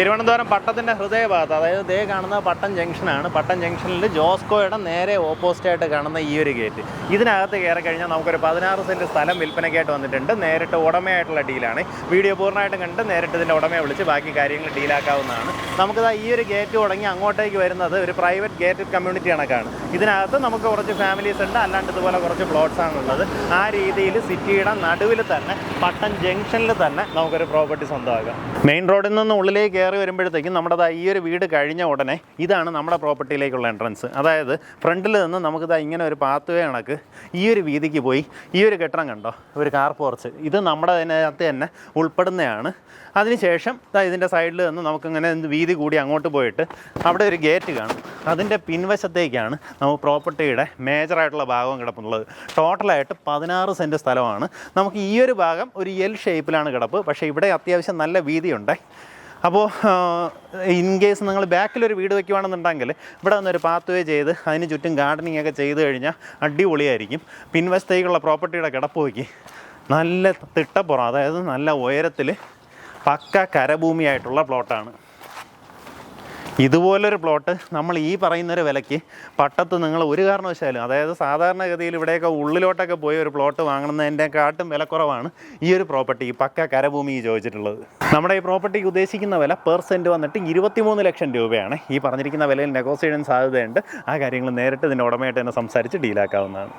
തിരുവനന്തപുരം പട്ടത്തിന്റെ ഹൃദയഭാഗത്ത് അതായത് ദേ കാണുന്ന പട്ടം ജംഗ്ഷനാണ്. പട്ടം ജംഗ്ഷനിൽ ജോസ്കോയുടെ നേരെ ഓപ്പോസിറ്റ് ആയിട്ട് കാണുന്ന ഈ ഒരു ഗേറ്റ്. ഇതിനകത്ത് കയറി കഴിഞ്ഞാൽ നമുക്കൊരു പതിനാറ് സെന്റ് സ്ഥലം വിൽപ്പനയ്ക്കായിട്ട് വന്നിട്ടുണ്ട്. നേരിട്ട് ഉടമയായിട്ടുള്ള ഡീലാണ്. വീഡിയോ പൂർണമായിട്ടും കണ്ട് നേരിട്ട് ഇതിന്റെ ഉടമയെ വിളിച്ച് ബാക്കി കാര്യങ്ങൾ ഡീലാക്കാവുന്നതാണ്. നമുക്കിതാ ഈ ഒരു ഗേറ്റ് തുടങ്ങി അങ്ങോട്ടേക്ക് വരുന്നത് ഒരു പ്രൈവറ്റ് ഗേറ്റഡ് കമ്മ്യൂണിറ്റി കണക്കാണ്. ഇതിനകത്ത് നമുക്ക് കുറച്ച് ഫാമിലീസ് ഉണ്ട്. അല്ലാണ്ട് ഇതുപോലെ കുറച്ച് പ്ലോട്ട്സ് ആണുള്ളത്. ആ രീതിയിൽ സിറ്റിയുടെ നടുവിൽ തന്നെ പട്ടം ജംഗ്ഷനിൽ തന്നെ നമുക്കൊരു പ്രോപ്പർട്ടി സ്വന്തമാക്കാം. മെയിൻ റോഡിൽ നിന്ന് ഉള്ളിലേക്ക് കയറി വരുമ്പോഴത്തേക്കും നമ്മുടെ ഈ ഒരു വീട് കഴിഞ്ഞ ഉടനെ ഇതാണ് നമ്മുടെ പ്രോപ്പർട്ടിയിലേക്കുള്ള എൻട്രൻസ്. അതായത് ഫ്രണ്ടിൽ നിന്ന് നമുക്ക് ദാ ഇങ്ങനെ ഒരു പാത്തുവേ കണക്ക് ഈ ഒരു വീതിക്ക് പോയി ഈ ഒരു കെട്ടിടം കണ്ടോ? ഒരു കാർ പോർച്ച്. ഇത് നമ്മുടെ അതിനകത്ത് തന്നെ ഉൾപ്പെടുന്നതാണ്. അതിനുശേഷം ഇതാ ഇതിന്റെ സൈഡിൽ നിന്ന് നമുക്കിങ്ങനെ വീതി കൂടി അങ്ങോട്ട് പോയിട്ട് അവിടെ ഒരു ഗേറ്റ് കാണും. അതിന്റെ പിൻവശത്തേക്കാണ് നമുക്ക് പ്രോപ്പർട്ടിയുടെ മേജറായിട്ടുള്ള ഭാഗം കിടപ്പുള്ളത്. ടോട്ടലായിട്ട് പതിനാറ് സെന്റ് സ്ഥലമാണ്. നമുക്ക് ഈ ഒരു ഭാഗം ഒരു എൽ ഷേപ്പിലാണ് കിടപ്പ്. പക്ഷേ ഇവിടെ അത്യാവശ്യം നല്ല വീതിയുണ്ട്. അപ്പോൾ ഇൻ കേസ് നിങ്ങൾ ബാക്കിലൊരു വീട് വെക്കുവാണെന്നുണ്ടെങ്കിൽ ഇവിടെ നിന്നൊരു പാത്ത് വേ ചെയ്ത് അതിന് ചുറ്റും ഗാർഡനിങ് ഒക്കെ ചെയ്ത് കഴിഞ്ഞാൽ അടിപൊളിയായിരിക്കും. പിൻവശത്തേക്കുള്ള പ്രോപ്പർട്ടിയുടെ കിടപ്പുവയ്ക്ക് നല്ല തിട്ടപ്പുറം അതായത് നല്ല ഉയരത്തിൽ പക്ക കരഭൂമിയായിട്ടുള്ള പ്ലോട്ടാണ് ഇതുപോലൊരു പ്ലോട്ട് നമ്മൾ ഈ പറയുന്നൊരു വിലയ്ക്ക് പട്ടത്ത് നിങ്ങൾ ഒരു കാരണവശാലും അതായത് സാധാരണഗതിയിൽ ഇവിടെയൊക്കെ ഉള്ളിലോട്ടൊക്കെ പോയി ഒരു പ്ലോട്ട് വാങ്ങുന്നതിന്റെക്കാട്ടും വിലക്കുറവാണ് ഈ ഒരു പ്രോപ്പർട്ടി പക്ക കരഭൂമി ചോദിച്ചിട്ടുള്ളത്. നമ്മുടെ ഈ പ്രോപ്പർട്ടിക്ക് ഉദ്ദേശിക്കുന്ന വില പെർ സെന്റ് വന്നിട്ട് ഇരുപത്തിമൂന്ന് ലക്ഷം രൂപയാണ്. ഈ പറഞ്ഞിരിക്കുന്ന വിലയിൽ നെഗോസിയേഷൻ സാധ്യതയുണ്ട്. ആ കാര്യങ്ങൾ നേരിട്ട് ഇതിന്റെ ഉടമയായിട്ട് തന്നെ സംസാരിച്ച് ഡീലാക്കാവുന്നതാണ്